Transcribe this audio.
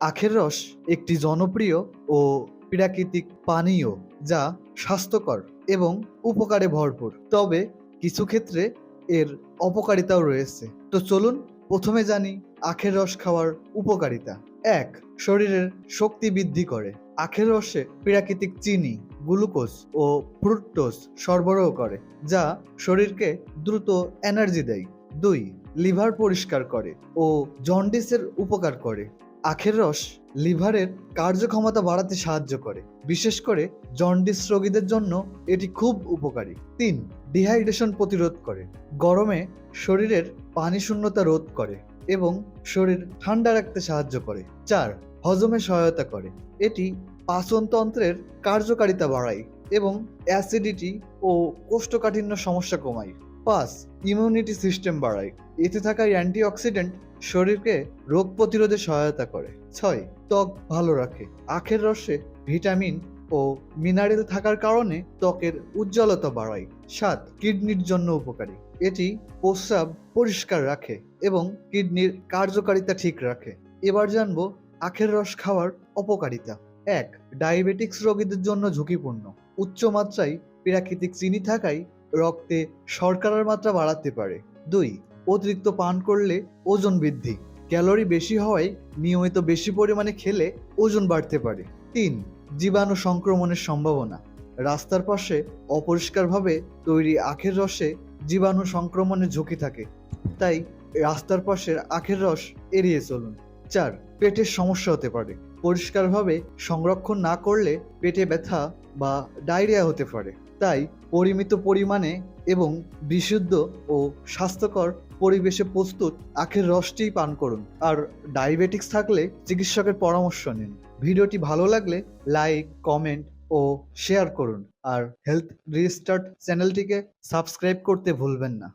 আখের রস একটি জনপ্রিয় ও প্রাকৃতিক পানীয় যা স্বাস্থ্যকর এবং উপকারে ভরপুর। তবে কিছু ক্ষেত্রে এর অপকারিতাও রয়েছে। তো চলুন প্রথমে জানি আখের রস খাওয়ার উপকারিতা। এক, শরীরের শক্তি বৃদ্ধি করে। আখের রসে প্রাকৃতিক চিনি, গ্লুকোজ ও ফ্রুক্টোজ সরবরাহ করে, যা শরীরকে দ্রুত এনার্জি দেয়। দুই, লিভার পরিষ্কার করে ও জন্ডিসের উপকার করে। আখের রস লিভারের কার্যক্ষমতা বাড়াতে সাহায্য করে, বিশেষ করে জন্ডিস রোগীদের জন্য এটি খুব উপকারী। তিন, ডিহাইড্রেশন প্রতিরোধ করে, গরমে শরীরের পানি শূন্যতা রোধ করে এবং শরীর ঠান্ডা রাখতে সাহায্য করে। চার, হজমে সহায়তা করে, এটি পাচনতন্ত্রের কার্যকারিতা বাড়ায় এবং অ্যাসিডিটি ও কোষ্ঠকাঠিন্য সমস্যা কমায়। পাঁচ, ইমিউনিটি সিস্টেম বাড়ায়, এতে থাকা অ্যান্টিঅক্সিডেন্ট শরীরকে রোগ প্রতিরোধে সহায়তা করে। ছয়, ত্বক ভালো রাখে। আখের রসে ভিটামিন ও মিনারেল থাকার কারণে ত্বকের উজ্জ্বলতা বাড়ায়। সাত, কিডনির জন্য উপকারী। এটি প্রস্রাব পরিষ্কার রাখে এবং কিডনির কার্যকারিতা ঠিক রাখে। এবার জানব আখের রস খাওয়ার অপকারিতা। এক, ডায়াবেটিক্স রোগীদের জন্য ঝুঁকিপূর্ণ। উচ্চ মাত্রায় প্রাকৃতিক চিনি থাকায় রক্তে শর্করার মাত্রা বাড়াতে পারে। দুই অতিরিক্ত পান করলে ওজন বৃদ্ধি। ক্যালোরি বেশি হওয়ায় নিয়মিত বেশি পরিমাণে খেলে ওজন বাড়তে পারে। তিন, জীবাণু সংক্রমণের সম্ভাবনা। রাস্তার পাশে অপরিষ্কারভাবে তৈরি আখের রসে জীবাণু সংক্রমণের ঝুঁকি থাকে। তাই রাস্তার পাশের আখের রস এড়িয়ে চলুন। চার, পেটের সমস্যা হতে পারে। পরিষ্কারভাবে সংরক্ষণ না করলে পেটে ব্যথা বা ডায়রিয়া হতে পারে। তাই পরিমিত পরিমাণে এবং বিশুদ্ধ ও স্বাস্থ্যকর পরিবেশে প্রস্তুত আখের রসটি পান করুন। আর ডায়াবেটিক্স থাকলে চিকিৎসকের পরামর্শ নিন। ভিডিওটি ভালো লাগলে লাইক, কমেন্ট ও শেয়ার করুন। আর হেলথ রিস্টার্ট চ্যানেলটিকে সাবস্ক্রাইব করতে ভুলবেন না।